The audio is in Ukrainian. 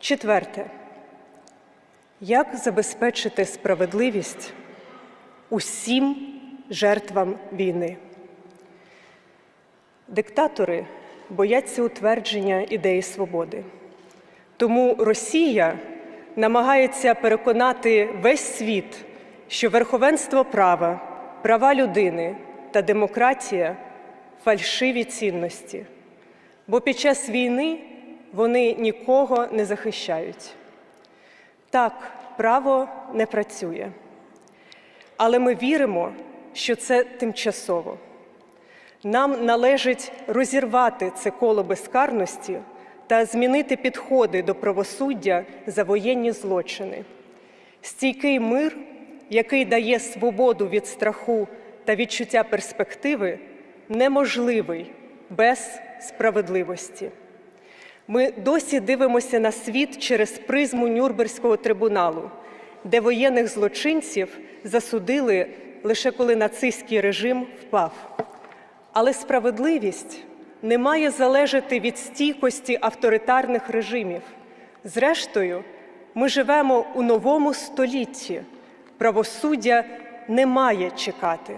Четверте. Як забезпечити справедливість усім жертвам війни? Диктатори бояться утвердження ідеї свободи. Тому Росія намагається переконати весь світ, що верховенство права, права людини та демократія фальшиві цінності, бо під час війни вони нікого не захищають. Так, право не працює, але ми віримо, що це тимчасово. Нам належить розірвати це коло безкарності та змінити підходи до правосуддя за воєнні злочини. Стійкий мир, який дає свободу від страху та відчуття перспективи, неможливий без справедливості. Ми досі дивимося на світ через призму Нюрнберзького трибуналу, де воєнних злочинців засудили лише коли нацистський режим впав. Але справедливість не має залежати від стійкості авторитарних режимів. Зрештою, ми живемо у новому столітті. Правосуддя не має чекати.